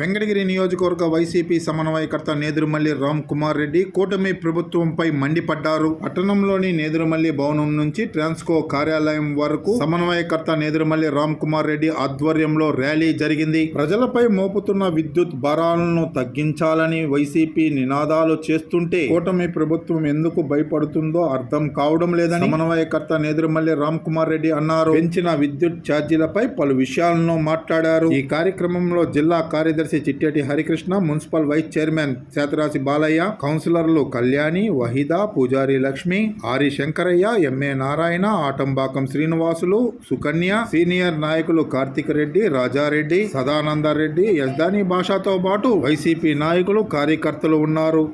Venkatagiri నియోజకవర్గ YCP సమన్వయకర్త నేదురుమల్లి రామ్ కుమార్ రెడ్డి కూటమి ప్రభుత్వంపై మండిపడ్డారు. పట్టణంలోని నేదురుమల్లి భవనం నుంచి ట్రాన్స్కో కార్యాలయం వరకు సమన్వయకర్త నేదురుమల్లి రామ్ కుమార్ రెడ్డి ఆధ్వర్యంలో ర్యాలీ జరిగింది. ప్రజలపై మోపుతున్న విద్యుత్ భారాలను తగ్గించాలని వైసీపీ నినాదాలు చేస్తుంటే కూటమి ప్రభుత్వం ఎందుకు భయపడుతుందో అర్థం కావడం లేదని సమన్వయకర్త నేదురుమల్లి రామ్ కుమార్ రెడ్డి అన్నారు. పెంచిన విద్యుత్ ఛార్జీలపై పలు విషయాలను మాట్లాడారు. ఈ కార్యక్రమంలో జిల్లా కార్యదర్శి Chitteti Harikrishna municipal vice chairman Satharasi Balayya కౌన్సిలర్లు కళ్యాణి వహిదా పూజారి లక్ష్మి ఆరి శంకరయ్య ఎంఏ నారాయణ ఆటంబాకం శ్రీనివాసులు సుకన్య సీనియర్ నాయకులు కార్తిక్ రెడ్డి రాజారెడ్డి సదానందరెడ్డి యజ్దాని భాషతో పాటు వైసీపీ నాయకులు కార్యకర్తలు ఉన్నారు.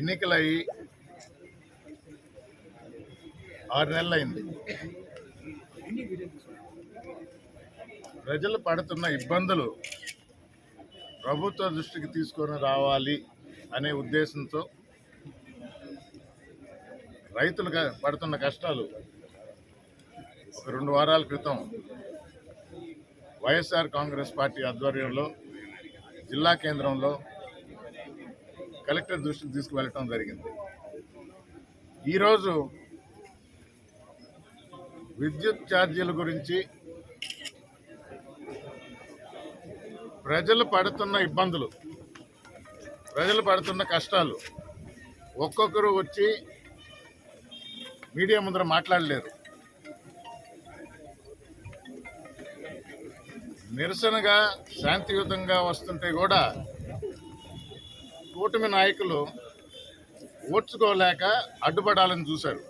ఎన్నికలై ఆరు నెలలైంది. ప్రజలు పడుతున్న ఇబ్బందులు ప్రభుత్వ దృష్టికి తీసుకొని రావాలి అనే ఉద్దేశంతో రైతులు క- పడుతున్న కష్టాలు ఒక రెండు వారాల క్రితం వైఎస్ఆర్ కాంగ్రెస్ పార్టీ ఆధ్వర్యంలో జిల్లా కేంద్రంలో కలెక్టర్ దృష్టికి తీసుకువెళ్ళటం జరిగింది. ఈరోజు విద్యుత్ ఛార్జీల గురించి ప్రజలు పడుతున్న ఇబ్బందులు ప్రజలు పడుతున్న కష్టాలు ఒక్కొక్కరు వచ్చి మీడియా ముందర మాట్లాడలేరు. నిరసనగా శాంతియుతంగా వస్తుంటే కూడా కూటమి నాయకులు ఓడ్చుకోలేక అడ్డుపడాలని చూశారు.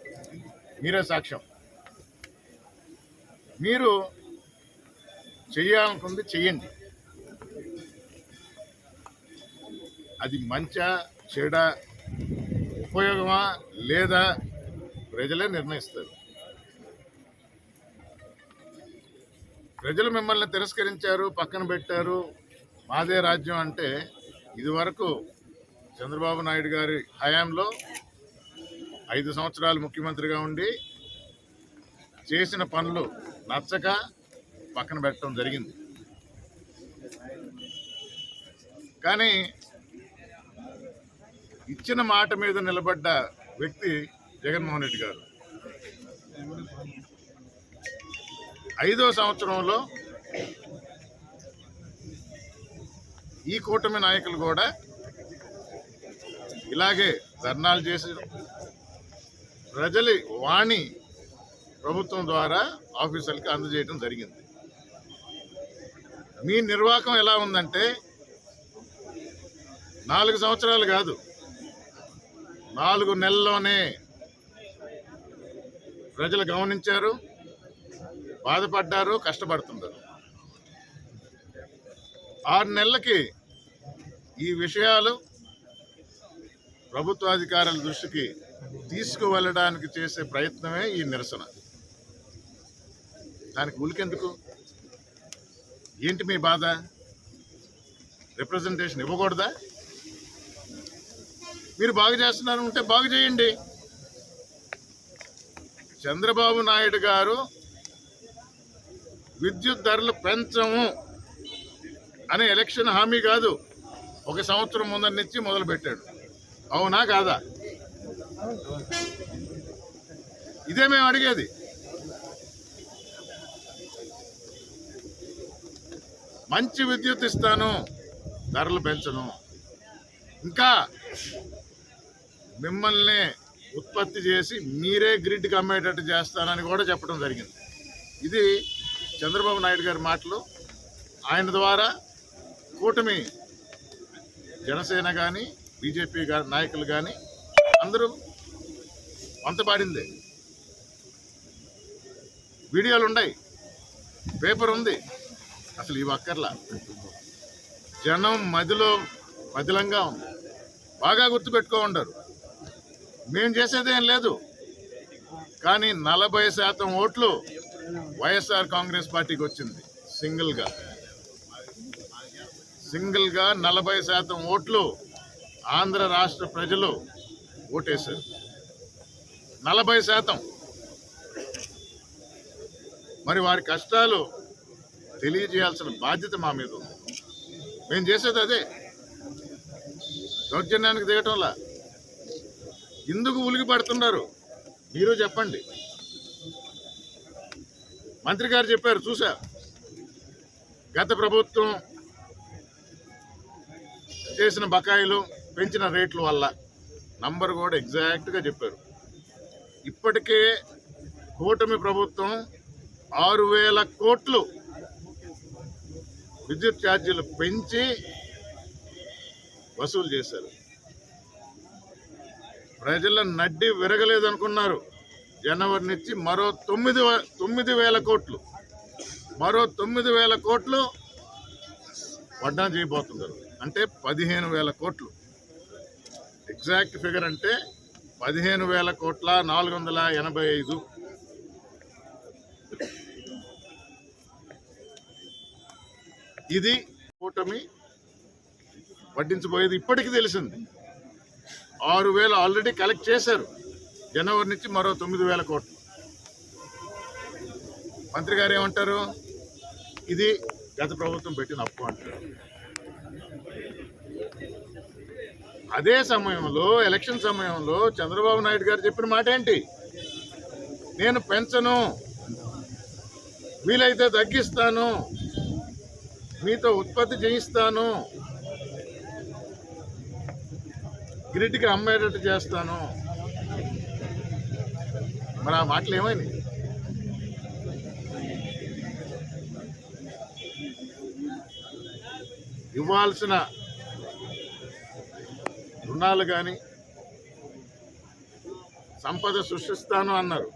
మీరే సాక్ష్యం. మీరు చేయాలనుకుంది చెయ్యండి. అది మంచా చెడ ఉపయోగమా లేదా ప్రజలే నిర్ణయిస్తారు. ప్రజలు మిమ్మల్ని తిరస్కరించారు పక్కన పెట్టారు మాదే రాజ్యం అంటే ఇదివరకు చంద్రబాబు నాయుడు గారి హయాంలో ఐదు సంవత్సరాలు ముఖ్యమంత్రిగా ఉండి చేసిన పనులు నచ్చక పక్కన పెట్టడం జరిగింది. కానీ ఇచ్చిన మాట మీద నిలబడ్డ వ్యక్తి జగన్మోహన్ రెడ్డి గారు. ఐదో సంవత్సరంలో ఈ కూటమి నాయకులు కూడా ఇలాగే ధర్నాలు చేసి ప్రజలి వాణి ప్రభుత్వం ద్వారా ఆఫీసర్లకి అందజేయడం జరిగింది. మీ నిర్వాహకం ఎలా ఉందంటే నాలుగు సంవత్సరాలు కాదు నాలుగు నెలల్లోనే ప్రజలు గమనించారు బాధపడ్డారు కష్టపడుతున్నారు. ఆరు నెలలకి ఈ విషయాలు ప్రభుత్వాధికారుల దృష్టికి తీసుకువెళ్ళడానికి చేసే ప్రయత్నమే ఈ నిరసన. దానికి ఉలికెందుకు? ఏంటి మీ బాధ? రిప్రజెంటేషన్ ఇవ్వకూడదా? మీరు బాగు చేస్తున్నారు ఉంటే బాగు చేయండి. చంద్రబాబు నాయుడు గారు విద్యుత్ ధరలు పెంచము అనే ఎలక్షన్ హామీ కాదు. ఒక సంవత్సరం ముందరి నుంచి మొదలుపెట్టాడు అవునా కాదా? ఇదే మేము అడిగేది. మంచి విద్యుత్ ఇస్తాను ధరలు పెంచను. ఇంకా మిమ్మల్ని ఉత్పత్తి చేసి మీరే గ్రిడ్కి అమ్మేటట్టు చేస్తానని కూడా చెప్పడం జరిగింది. ఇది చంద్రబాబు నాయుడు గారి మాటలు. ఆయన ద్వారా కూటమి జనసేన కానీ బీజేపీ నాయకులు కానీ అందరూ వంతపాడిందే. వీడియోలు ఉన్నాయి. పేపర్ ఉంది. అసలు ఇవి అక్కర్లా. జనం మదిలో మదిలంగా ఉంది బాగా గుర్తుపెట్టుకో ఉండరు మేము చేసేదేం లేదు. కానీ నలభై శాతం ఓట్లు వైఎస్ఆర్ కాంగ్రెస్ పార్టీకి వచ్చింది సింగిల్గా. సింగిల్గా నలభై శాతం ఓట్లు ఆంధ్ర రాష్ట్ర ప్రజలు ఓటేశారు. నలభై శాతం. మరి వారి కష్టాలు తెలియజేయాల్సిన బాధ్యత మా మీద ఉంది. మేము చేసేది అదే. దౌర్జన్యానికి దిగటంలా. ఎందుకు ఉలికి పడుతున్నారు? మీరు చెప్పండి. మంత్రి గారు చెప్పారు చూసా గత ప్రభుత్వం చేసిన బకాయిలు పెంచిన రేట్ల వల్ల నంబర్ కూడా ఎగ్జాక్ట్గా చెప్పారు. ఇప్పటికే కూటమి ప్రభుత్వం ఆరు వేల కోట్లు విద్యుత్ ఛార్జీలు పెంచి వసూలు చేశారు. ప్రజల నడ్డి విరగలేదనుకున్నారు. జనవరి నుంచి మరో తొమ్మిది తొమ్మిది వేల కోట్లు. మరో తొమ్మిది వేల కోట్లు వడ్డా చేయబోతున్నారు. అంటే పదిహేను వేల కోట్లు. ఎగ్జాక్ట్ ఫిగర్ అంటే పదిహేను వేల కోట్ల నాలుగు వందల ఎనభై ఐదు. ఇది కూటమి వడ్డించబోయేది ఇప్పటికీ తెలిసింది. ఆరు వేలు ఆల్రెడీ కలెక్ట్ చేశారు. జనవరి నుంచి మరో తొమ్మిది వేల కోట్లు. మంత్రి గారు ఏమంటారు? ఇది గత ప్రభుత్వం పెట్టిన అప్పు అంటారు. అదే సమయంలో ఎలక్షన్ సమయంలో చంద్రబాబు నాయుడు గారు చెప్పిన మాట ఏంటి? నేను పెంచను వీలైతే తగ్గిస్తాను మీతో ఉత్పత్తి చేయిస్తాను గ్రిడ్కి అమ్మేటట్టు చేస్తాను. మరి ఆ మాటలు ఏమైనాయి? ఇవ్వాల్సిన రుణాలు కానీ సంపద సృష్టిస్తాను అన్నారు.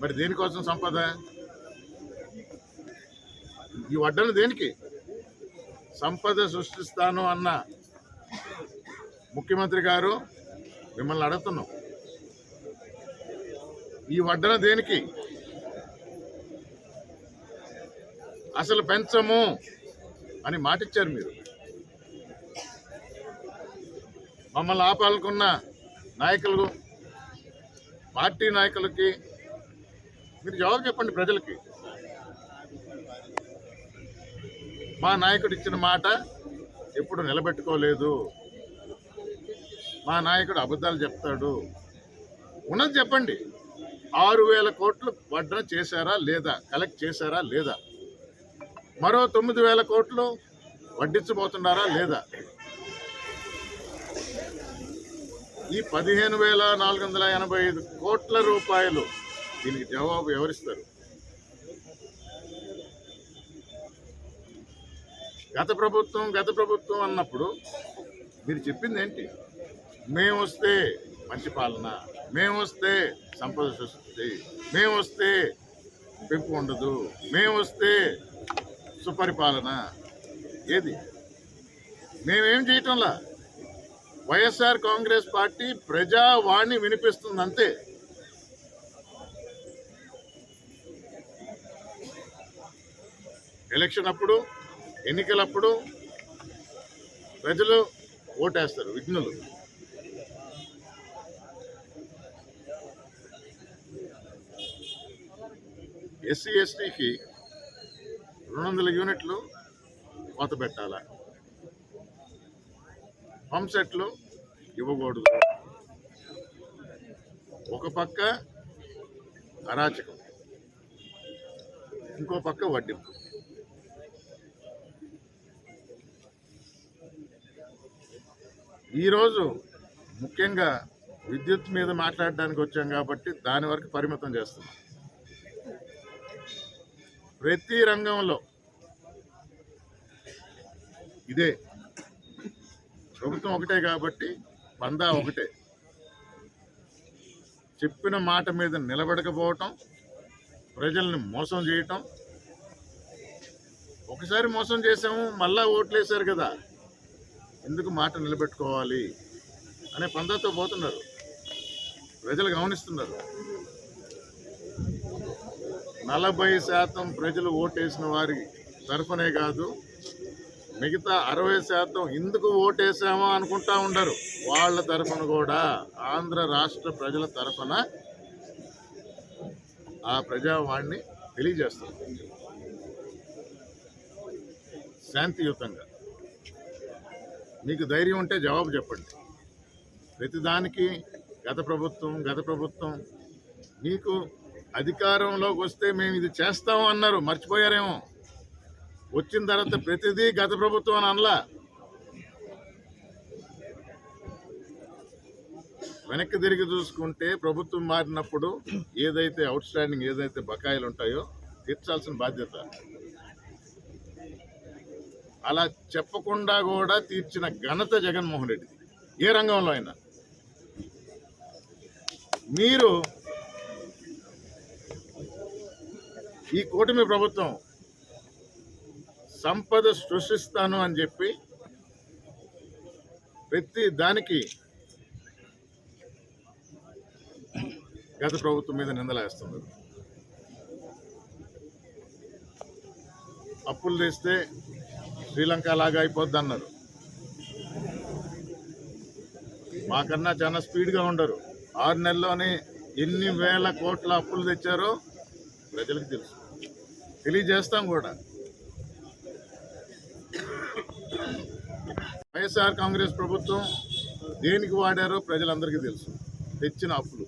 మరి దేనికోసం సంపద? ఈ వడ్డను దేనికి? సంపద సృష్టిస్తాను అన్న ముఖ్యమంత్రి గారు మిమ్మల్ని అడుగుతున్నాం. ఈ వడ్డన దేనికి? అసలు పెంచము అని మాటిచ్చారు మీరు. మమ్మల్ని ఆపాలనుకున్న నాయకులు పార్టీ నాయకులకి మీరు జవాబు చెప్పండి ప్రజలకి. మా నాయకుడు ఇచ్చిన మాట ఎప్పుడు నిలబెట్టుకోలేదు. మా నాయకుడు అబద్ధాలు చెప్తాడు. ఉన్నది చెప్పండి. ఆరు వేల కోట్లు వడ్డన చేశారా లేదా? కలెక్ట్ చేశారా లేదా? మరో తొమ్మిది వేల కోట్లు వడ్డించబోతున్నారా లేదా? ఈ పదిహేను వేల నాలుగు వందల ఎనభై ఐదు కోట్ల రూపాయలు దీనికి జవాబు ఎవరిస్తారు? గత ప్రభుత్వం గత ప్రభుత్వం అన్నప్పుడు మీరు చెప్పింది ఏంటి మేము వస్తే మంచి పాలన మేము వస్తే సంపద సృష్టి మేము వస్తే పెంపు ఉండదు మేము వస్తే సుపరిపాలన. ఏది? మేమేం చేయటంలా? వైఎస్ఆర్ కాంగ్రెస్ పార్టీ ప్రజావాణి వినిపిస్తుంది అంతే ఎలక్షన్ అప్పుడు ఎన్నికలప్పుడు ప్రజలు ఓటేస్తారు విఘ్నులు. ఎస్సీ ఎస్టీకి రెండు వందల యూనిట్లు కోత పెట్టాలా? పంప్ సెట్లు ఇవ్వకూడదు. ఒక పక్క అరాచకం ఇంకో పక్క వడ్డింపు. ఈరోజు ముఖ్యంగా విద్యుత్ మీద మాట్లాడడానికి వచ్చాం కాబట్టి దాని వరకు పరిమితం చేస్తున్నాం. ప్రతి రంగంలో ఇదే. ప్రభుత్వం ఒకటే కాబట్టి పందా ఒకటే. చెప్పిన మాట మీద నిలబడకపోవటం ప్రజల్ని మోసం చేయటం. ఒకసారి మోసం చేసాము మళ్ళా ఓట్లేశారు కదా. ఎందుకు మాట నిలబెట్టుకోవాలి? అనే పందాతో పోతున్నారు. ప్రజలు గమనిస్తున్నారు. నలభై శాతం ప్రజలు ఓటేసిన వారి తరఫునే కాదు మిగతా అరవై శాతం ఎందుకు ఓటేసామో అనుకుంటా ఉండరు. వాళ్ళ తరఫున కూడా ఆంధ్ర రాష్ట్ర ప్రజల తరఫున ఆ ప్రజావాణ్ణి తెలియజేస్తారు. శాంతియుతంగా. మీకు ధైర్యం ఉంటే జవాబు చెప్పండి. ప్రతిదానికి గత ప్రభుత్వం గత ప్రభుత్వం మీకు అధికారంలోకి వస్తే మేము ఇది చేస్తాము అన్నారు. మర్చిపోయారేమో. వచ్చిన తర్వాత ప్రతిదీ గత ప్రభుత్వం అని అనలా. వెనక్కి తిరిగి చూసుకుంటే ప్రభుత్వం మారినప్పుడు ఏదైతే అవుట్ స్టాండింగ్ ఏదైతే బకాయిలు ఉంటాయో తీర్చాల్సిన బాధ్యత. అలా చెప్పకుండా కూడా తీర్చిన ఘనత జగన్మోహన్ రెడ్డి ఏ రంగంలో అయినా. మీరు ఈ కూటమి ప్రభుత్వం సంపద సృష్టిస్తాను అని చెప్పి ప్రతి దానికి గత ప్రభుత్వం మీద నిందలేస్తుంది అప్పులు తెస్తే శ్రీలంక లాగా అయిపోద్ది అన్నారు. మాకన్నా చాలా స్పీడ్గా ఉండరు. ఆరు నెలల్లోనే ఎన్ని వేల కోట్ల అప్పులు తెచ్చారో ప్రజలకు తెలుసు. తెలియజేస్తాం కూడా. వైఎస్ఆర్ కాంగ్రెస్ ప్రభుత్వం దేనికి వాడారో ప్రజలందరికీ తెలుసు. తెచ్చిన అప్పులు.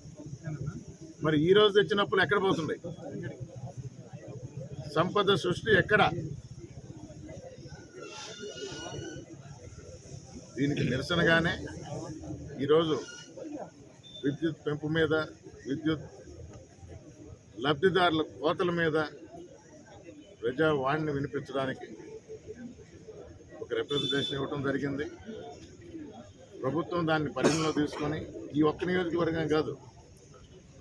మరి ఈరోజు తెచ్చిన అప్పులు ఎక్కడ పోతున్నాయి? సంపద సృష్టి ఎక్కడ? దీనికి నిరసనగానే ఈరోజు విద్యుత్ పెంపు మీద విద్యుత్ లబ్ధిదారుల కోతల మీద ప్రజావాణిని వినిపించడానికి ఒక రిప్రజెంటేషన్ ఇవ్వటం జరిగింది. ప్రభుత్వం దాన్ని పరిగణలో తీసుకొని ఈ ఒక్క నియోజకవర్గం కాదు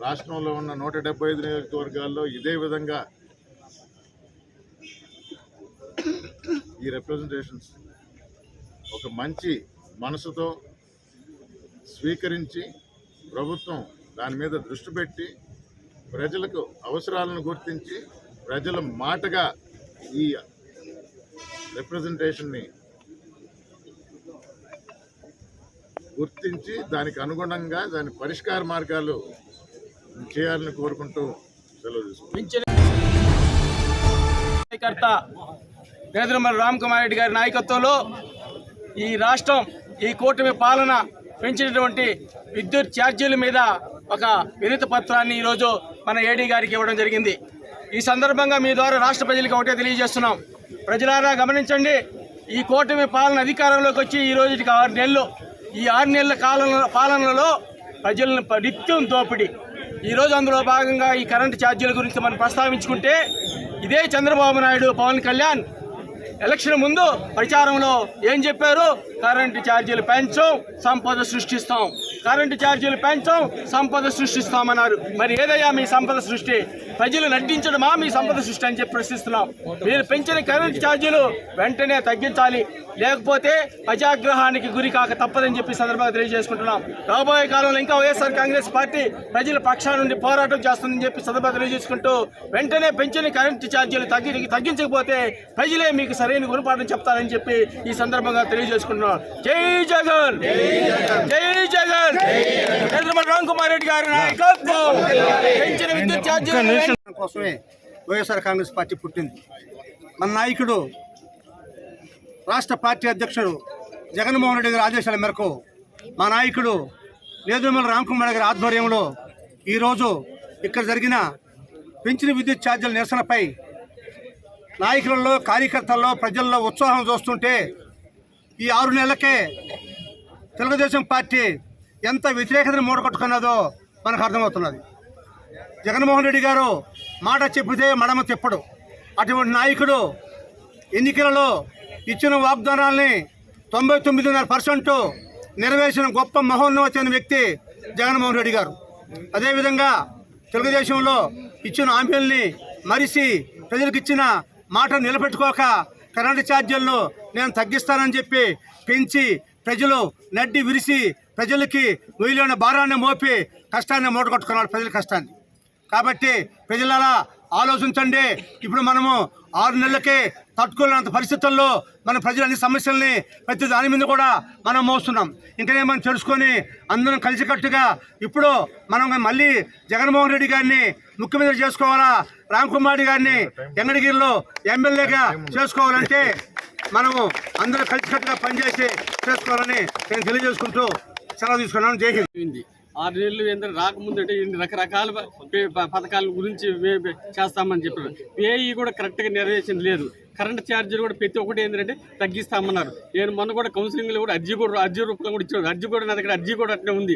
రాష్ట్రంలో ఉన్న నూట డెబ్బై ఐదు నియోజకవర్గాల్లో ఇదే విధంగా ఈ రిప్రజెంటేషన్స్ ఒక మంచి మనసుతో స్వీకరించి ప్రభుత్వం దాని మీద దృష్టి పెట్టి ప్రజలకు అవసరాలను గుర్తించి ప్రజల మాటగా ఈ రిప్రజెంటేషన్ని గుర్తించి దానికి అనుగుణంగా దాని పరిష్కార మార్గాలు చేయాలని కోరుకుంటూ సెలవు తీసుకుంటాం కార్యకర్త రామ్ కుమార్ రెడ్డి గారి నాయకత్వంలో ఈ రాష్ట్రం ఈ కూటమి పాలన పెంచినటువంటి విద్యుత్ ఛార్జీల మీద ఒక వినతి పత్రాన్ని ఈరోజు మన ఏడీ గారికి ఇవ్వడం జరిగింది. ఈ సందర్భంగా మీ ద్వారా రాష్ట్ర ప్రజలకు ఒకటే తెలియజేస్తున్నాం. ప్రజలారా గమనించండి ఈ కూటమి పాలన అధికారంలోకి వచ్చి ఈ రోజుకి ఆరు నెలలు. ఈ ఆరు నెలల కాలంలో పాలనలో ప్రజలను నిత్యం దోపిడీ. ఈరోజు అందులో భాగంగా ఈ కరెంటు ఛార్జీల గురించి మనం ప్రస్తావించుకుంటే ఇదే చంద్రబాబు నాయుడు పవన్ కళ్యాణ్ ఎలక్షన్ ముందు ప్రచారంలో ఏం చెప్పారు? కరెంటు ఛార్జీలు పెంచాం సంపద సృష్టిస్తాం. కరెంటు ఛార్జీలు పెంచాం సంపద సృష్టిస్తామన్నారు. మరి ఏదయ్యా మీ సంపద సృష్టి? ప్రజలు నటించడమా మీ సంపద సృష్టి అని చెప్పి ప్రశ్నిస్తున్నాం. మీరు పెంచిన కరెంటు ఛార్జీలు వెంటనే తగ్గించాలి. లేకపోతే ప్రజాగ్రహానికి గురి కాక తప్పదని చెప్పి సందర్భంగా తెలియజేసుకుంటున్నాం. రాబోయే కాలంలో ఇంకా వైఎస్ఆర్ కాంగ్రెస్ పార్టీ ప్రజల పక్షాల నుండి పోరాటం చేస్తుందని చెప్పి సందర్భంగా తెలియజేసుకుంటూ వెంటనే పెంచిన కరెంటు ఛార్జీలు తగ్గి తగ్గించకపోతే ప్రజలే మీకు సరైన గుణపాఠం చెప్తారని చెప్పి ఈ సందర్భంగా తెలియజేసుకుంటున్నాం. జై జగన్! జై జగన్! రామ్ కుమార్ రెడ్డి గారి నాయకత్వం. పెంచిన విద్యుత్ ఛార్జీలు కోసమే వైఎస్ఆర్ కాంగ్రెస్ పార్టీ పుట్టింది. మన నాయకుడు రాష్ట్ర పార్టీ అధ్యక్షుడు జగన్మోహన్ రెడ్డి గారి ఆదేశాల మేరకు మా నాయకుడు నేదుమల రామకుమార్ గారి ఆధ్వర్యంలో ఈరోజు ఇక్కడ జరిగిన పెంచిన విద్యుత్ ఛార్జీల నిరసనపై నాయకులలో కార్యకర్తల్లో ప్రజల్లో ఉత్సాహం చూస్తుంటే ఈ ఆరు నెలలకే తెలుగుదేశం పార్టీ ఎంత వ్యతిరేకతను మూడగొట్టుకున్నదో మనకు అర్థమవుతున్నది. జగన్మోహన్ రెడ్డి గారు మాట చెప్పితే మడమ తిప్పడు. అటువంటి నాయకుడు ఎన్నికలలో ఇచ్చిన వాగ్దానాల్ని తొంభై తొమ్మిదిన్నర పర్సెంట్ నెరవేర్చిన గొప్ప మహోన్నతమైన వ్యక్తి జగన్మోహన్ రెడ్డి గారు. అదేవిధంగా తెలుగుదేశంలో ఇచ్చిన హామీల్ని మరిసి ప్రజలకు ఇచ్చిన మాట నిలబెట్టుకోక కరెంటు ఛార్జీలను నేను తగ్గిస్తానని చెప్పి పెంచి ప్రజలు నడ్డి విరిసి ప్రజలకి నుయ్యలేని భారాన్ని మోపి కష్టాన్ని మూటగొట్టుకున్నాడు ప్రజల కష్టాన్ని. కాబట్టి ప్రజలారా ఆలోచించండి. ఇప్పుడు మనము ఆరు నెలలకే తట్టుకోలేనంత పరిస్థితుల్లో మన ప్రజలు అన్ని సమస్యల్ని ప్రతి దాని మీద కూడా మనం మోస్తున్నాం. ఇంకనే మనం తెలుసుకొని అందరం కలిసికట్టుగా ఇప్పుడు మనం మళ్ళీ జగన్మోహన్ రెడ్డి గారిని ముఖ్యమంత్రి చేసుకోవాలా రామ్కుమారి గారిని ఎంగడిగిరిలో ఎమ్మెల్యేగా చేసుకోవాలంటే మనము అందరూ కలిసికట్టుగా పనిచేసి చేసుకోవాలని నేను తెలియజేసుకుంటూ సెలవు తీసుకున్నాను జై హింద్. ఆరు నెలలు ఏంటంటే రాకముందు అంటే ఇన్ని రకరకాల పథకాల గురించి చేస్తామని చెప్పారు. ఏఈ కూడా కరెక్ట్గా నెరవేర్చింది లేదు. కరెంట్ ఛార్జీలు కూడా ప్రతి ఒక్కటి ఏంటంటే తగ్గిస్తామన్నారు. నేను మొన్న కూడా కౌన్సిలింగ్లో కూడా అర్జీ కూడా అర్జీ రూపంలో కూడా ఇచ్చాడు అర్జీ కూడా నా దగ్గర అర్జీ కూడా అట్లే ఉంది.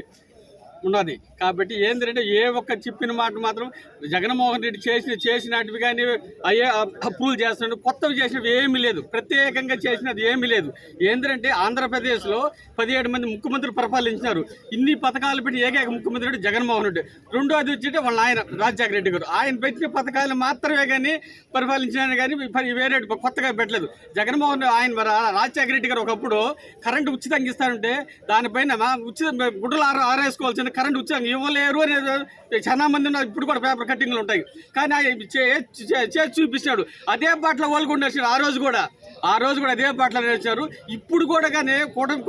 ఉన్నది. కాబట్టి ఏంటంటే ఏ ఒక్క చెప్పిన మాట మాత్రం జగన్మోహన్ రెడ్డి చేసిన చేసినటివి కానీ అయ్యే అప్రూవ్ చేస్తున్నాడు కొత్తవి చేసినవి ఏమీ లేదు. ప్రత్యేకంగా చేసినది ఏమీ లేదు. ఏంటంటే ఆంధ్రప్రదేశ్లో పదిహేడు మంది ముఖ్యమంత్రులు పరిపాలించినారు. ఇన్ని పథకాలు పెట్టి ఏకైక ముఖ్యమంత్రి జగన్మోహన్ రెడ్డి. రెండోది వచ్చింటే వాళ్ళ ఆయన రాజశేఖర రెడ్డి గారు. ఆయన పెట్టిన పథకాలు మాత్రమే కానీ పరిపాలించిన కానీ వేరే కొత్తగా పెట్టలేదు. జగన్మోహన్ ఆయన రాజశేఖర రెడ్డి గారు ఒకప్పుడు కరెంటు ఉచితంగా ఇస్తారంటే దానిపైన మా ఉచిత గుడ్డలు ఆరేసుకోవాల్సిన ఆరేసుకోవాల్సిన కరెంట్ ఉచితంగా ఇవ్వలేరు అని చాలా మంది ఇప్పుడు కూడా పేపర్ కట్టింగ్లు ఉంటాయి. కానీ ఆయన చే- చే- చేసి చూపిస్తాడు అదే బాటలో వాళ్ళు కూడా నడిచారు ఆ రోజు కూడా. ఆ రోజు కూడా అదే బాటలో నడిచారు. ఇప్పుడు కూడా కానీ కూటమి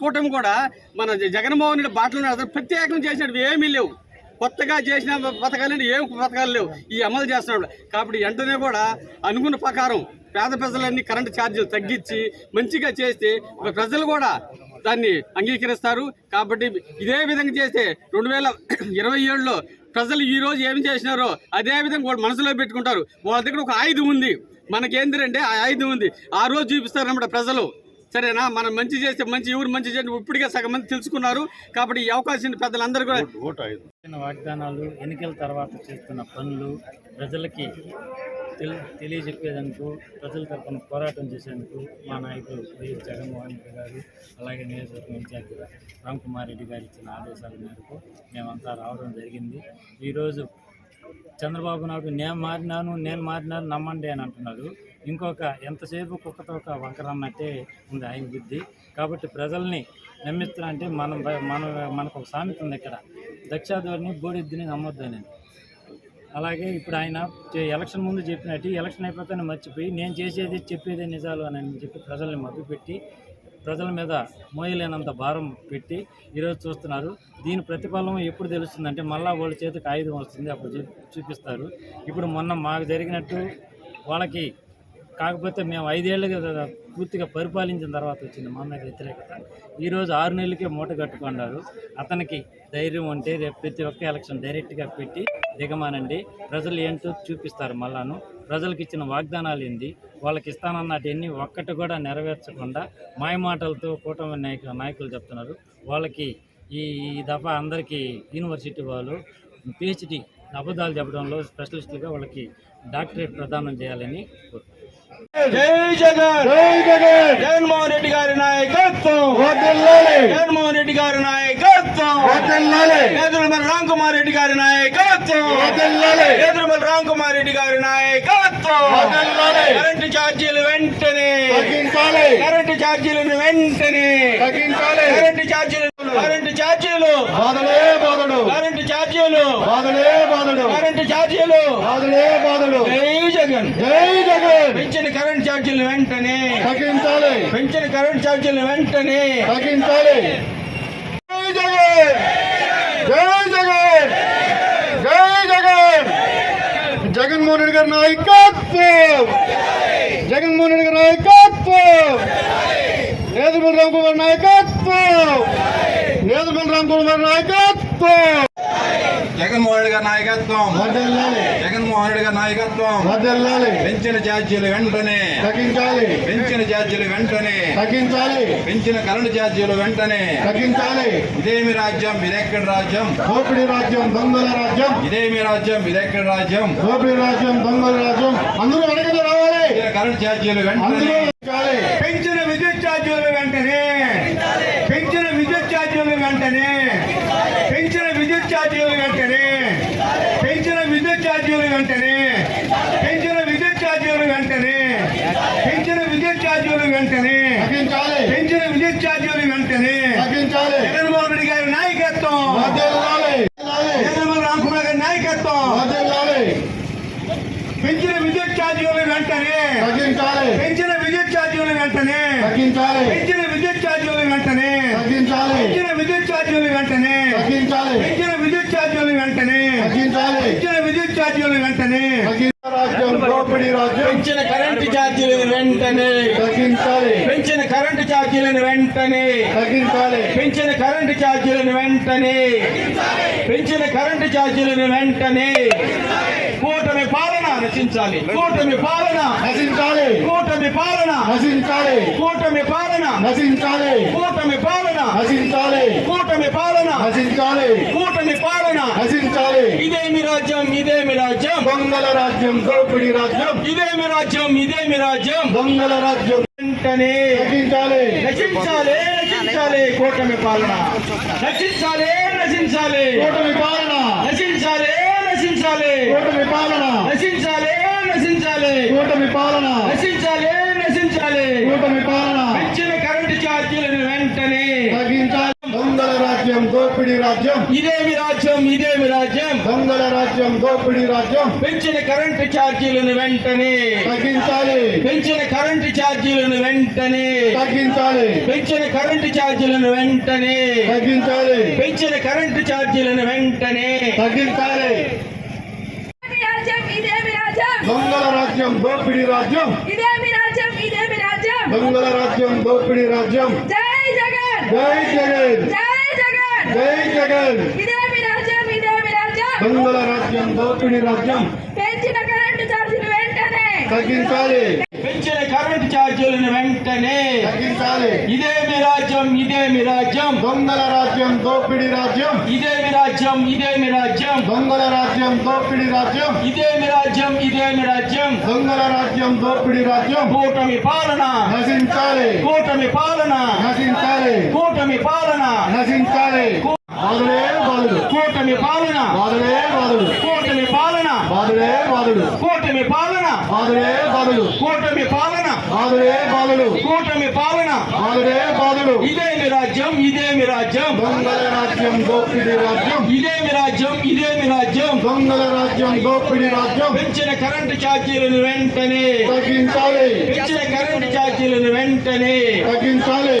కూటమి కూడా మన జగన్మోహన్ రెడ్డి బాటలు నడుస్తారు ప్రత్యేకం చేసినట్టు ఏమీ లేవు. కొత్తగా చేసిన పథకాలు ఏం పథకాలు లేవు. ఈ అమలు చేస్తున్నాడు. కాబట్టి వెంటనే కూడా అనుకున్న ప్రకారం పేద ప్రజలన్నీ కరెంటు ఛార్జీలు తగ్గించి మంచిగా చేస్తే ప్రజలు కూడా దాన్ని అంగీకరిస్తారు. కాబట్టి ఇదే విధంగా చేస్తే రెండు వేల ఇరవై ఏడులో ప్రజలు ఈ రోజు ఏం చేసినారో అదే విధంగా వాళ్ళు మనసులో పెట్టుకుంటారు. వాళ్ళ దగ్గర ఒక ఆయుధం ఉంది. మనకేంద్రంటే ఆ ఆయుధం ఉంది. ఆ రోజు చూపిస్తారన్నమాట ప్రజలు. సరేనా? మనం మంచి చేస్తే మంచి ఎవరు మంచి చేయండి ఇప్పటికే సగం మంది తెలుసుకున్నారు. కాబట్టి ఈ అవకాశం పెద్దలందరూ కూడా వాగ్దానాలు ఎన్నికల తర్వాత చేస్తున్న పనులు ప్రజలకి తెలి తెలియజెప్పేందుకు ప్రజల తరపున పోరాటం చేసేందుకు మా నాయకులు వైఎస్ జగన్మోహన్ రెడ్డి గారు అలాగే నియోజకవర్గం ఇన్ఛార్జి రామ్ కుమార్ రెడ్డి గారు ఇచ్చిన ఆదేశాల మేరకు మేమంతా రావడం జరిగింది. ఈరోజు చంద్రబాబు నాయుడు నేను మారినాను నేను మారినాను నమ్మండి అని అంటున్నాడు. ఇంకొక ఎంతసేపు కుక్కతో ఒక వంకర అన్నట్టే ఉంది ఆయన బుద్ధి. కాబట్టి ప్రజల్ని నమ్మిస్తున్నా అంటే మనం మన మనకు ఒక సామెత ఉంది ఇక్కడ. దక్షాధోరణి బోడిద్దిని నేను అలాగే ఇప్పుడు ఆయన ఎలక్షన్ ముందు చెప్పినట్టు ఎలక్షన్ అయిపోతేనే మర్చిపోయి నేను చేసేది చెప్పేదే నిజాలు అని చెప్పి ప్రజల్ని మభ్యపెట్టి ప్రజల మీద మోయలేనంత భారం పెట్టి ఈరోజు చూస్తున్నారు. దీని ప్రతిఫలం ఎప్పుడు తెలుస్తుందంటే మళ్ళీ వాళ్ళ చేతికి ఆయుధం వస్తుంది అప్పుడు చూ- చూపిస్తారు. ఇప్పుడు మొన్న మాకు జరిగినట్టు వాళ్ళకి కాకపోతే మేము ఐదేళ్ళుగా పూర్తిగా పరిపాలించిన తర్వాత వచ్చింది మా మీద వ్యతిరేకత. ఈరోజు ఆరు నెలలకే మూట కట్టుకున్నారు. అతనికి ధైర్యం ఉంటే రేపు ప్రతి ఒక్క ఎలక్షన్ డైరెక్ట్గా పెట్టి దిగమానండి. ప్రజలు ఏంటో చూపిస్తారు మళ్ళాను. ప్రజలకు ఇచ్చిన వాగ్దానాలు ఏంది? వాళ్ళకి ఇస్తానన్నటివన్నీ ఒక్కటి కూడా నెరవేర్చకుండా మాయమాటలతో కూటమి నాయకు నాయకులు చెప్తున్నారు. వాళ్ళకి ఈ ఈ దఫా అందరికీ యూనివర్సిటీ వాళ్ళు పిహెచ్డి అబద్ధాలు చెప్పడంలో స్పెషలిస్టులుగా వాళ్ళకి డాక్టరేట్ ప్రదానం చేయాలని కోరుతున్నాను జై జగన్. జై జగన్. జగన్మోహన్ రెడ్డి గారి నాయకత్వం. జగన్మోహన్ రెడ్డి గారి నాయకత్వం. నేదురుమల రామ్ కుమార్ రెడ్డి గారి నాయకత్వం. నేదురుమల రామ్ కుమార్ రెడ్డి గారి నాయకత్వం. కరెంటు ఛార్జీలు వెంటనే. కరెంటు ఛార్జీలను వెంటనే. కరెంటు ఛార్జీలు కరెంటు ఛార్జీలు. కరెంటు ఛార్జీలు. కరెంటు ఛార్జీలు. జై జగన్. జై పెంచిన కరెంట్ ఛార్జీలు వెంటనే. తగ్గించాలి పెంచిన కరెంట్ ఛార్జీలు వెంటనే. తగ్గించాలి జై జగన్. జై జగన్. జై జగన్. జగన్మోహన్ రెడ్డి గారి నాయకత్వం. జగన్మోహన్ రెడ్డి గారి నాయకత్వం. నేదుమల్ రామ్ కుమార్ నాయకత్వం. నేదుమల్ రామ్ కుమార్ నాయకత్వం. జగన్మోహన్ రెడ్డి గారి నాయకత్వం. వదల్లాలి. జగన్మోహన్ రెడ్డి గారి నాయకత్వం. వదల్లాలి. పెంచిన ఛార్జీలు వెంటనే. తగ్గించాలి. పెంచిన ఛార్జీలు వెంటనే. తగ్గించాలి. పెంచిన కరెంటు ఛార్జీలు వెంటనే. తగ్గించాలి. ఇదేమి రాజ్యం? ఇదెక్కడ రాజ్యం? దోపిడీ రాజ్యం దొంగల రాజ్యం. ఇదేమి రాజ్యం? ఇదెక్కడ రాజ్యం? దోపిడీ రాజ్యం దొంగల రాజ్యం. అందరూ వెనకనే రావాలి. పెంచిన కరెంటు ఛార్జీలు అందరూ వెంటనే ఇన్ఛార్జీలు వెంటనే తగ్గించాలి. జగన్మోహన్ రెడ్డి గారి నాయకత్వం. జగన్మోహన్ రామ్ కుమార్ గారి నాయకత్వం. పెంచిన విద్యుత్ ఛార్జీలు వెంటనే తగ్గించాలి. పెంచిన విద్యుత్ ఛార్జీలు వెంటనే తగ్గించాలి. పెంచిన విద్యుత్ ఛార్జీలు వెంటనే తగ్గించాలి. పెంచిన విద్యుత్ ఛార్జీలు వెంటనే తగ్గించాలి. పెంచిన విద్యుత్ ఛార్జీలు వెంటనే తగ్గించాలి. పెంచిన విద్యుత్ ఛార్జీలు వెంటనే రాజ్యం రాజ్యం. ఇచ్చిన కరెంటు ఛార్జీలు వెంటనే తగ్గించాలి. కరెంటు ఛార్జీలను వెంటనే తగ్గించాలి. పెంచిన కరెంటు ఛార్జీలను వెంటనే పెంచిన కరెంటు ఛార్జీలను వెంటనే కూటమి పాలన రచించాలి. కూటమి పాలన. నశించాలి కూటమి పాలన. నశించాలి కూటమి పాలన. నశించాలి కూటమి పాలన. నశించాలి కూటమి పాలన. నశించాలి కూటమి పాలన. నశించాలి ఇదేమి రాజ్యం? ఇదేమి రాజ్యం? దొంగల రాజ్యం దోపిడీ రాజ్యం. ఇదేమి రాజ్యం? ఇదేమి రాజ్యం? దొంగల రాజ్యం వెంటనే తగ్గించాలి నశించాలి నశించాలి కూటమి పాలన. నశించాలి నశించాలి కూటమి పాలన. నశించాలి నశించాలి కూటమి పాలన. నశించాలి నశించాలి కూటమి పాలన. నశించాలి నశించాలి కూటమి పాలన. పెంచిన కరెంటు ఛార్జీలను వెంటనే తగ్గించాలి. దొంగల రాజ్యం దోపిడీ రాజ్యం. ఇదేమి రాజ్యం ఇదేమి రాజ్యం? దొంగల రాజ్యం దోపిడీ రాజ్యం. పెంచిన కరెంటు ఛార్జీలను వెంటనే. తగ్గించాలి. పెంచిన కరెంటు ఛార్జీలను వెంటనే. తగ్గించాలి. పెంచిన కరెంటు ఛార్జీలను వెంటనే. తగ్గించాలి. పెంచిన కరెంటు ఛార్జీలను వెంటనే. తగ్గించాలి. దొంగల రాజ్యం దోపిడీ రాజ్యం. ఇదేమి రాజ్యం ఇదేమి రాజ్యం? దొంగల రాజ్యం దోపిడీ రాజ్యం. జగన్. జై జగన్. జై జగన్. జై జగన్. ఇదేమి రాజ్యం ఇదేమి రాజ్యం. రాజ్యం దోపిడీ రాజ్యం. పెంచిన కరెంటు ఛార్జీలు వెంటనే. తగ్గించాలి. పెంచిన కరెంటు ఛార్జీలను వెంటనే. తగ్గించాలి. ఇదేమి రాజ్యం ఇదేమి రాజ్యం. దొంగల రాజ్యం దోపిడీ రాజ్యం. ఇదేమి రాజ్యం ఇదేమి రాజ్యం. దొంగల రాజ్యం దోపిడీ రాజ్యం. ఇదేమి రాజ్యం ఇదేమి రాజ్యం. దొంగల రాజ్యం దోపిడీ రాజ్యం. కూటమి పాలన. నశించాలి. కూటమి పాలన. నశించాలి. కూటమి పాలన. నశించాలి. బాధుడే బాధుడు కూటమి పాలన. బాధుడే బాధుడు కూటమి పాలన. బాధుడే బాధుడు కూటమి పాలన. బాధుడే బాధుడు కూటమి పాలన. బాధుడే బాధుడు కూటమి పాలన. బాధుడే బాధుడు ఇదేమి రాజ్యం ఇదేమి రాజ్యం. దొంగల రాజ్యం దోపిడీ రాజ్యం. ఇదేమి రాజ్యం ఇదేమి రాజ్యం. దొంగల రాజ్యం దోపిడీ రాజ్యం. పెంచిన కరెంటు ఛార్జీలను వెంటనే. తగ్గించాలి. పెంచిన కరెంటు ఛార్జీలను వెంటనే. తగ్గించాలి.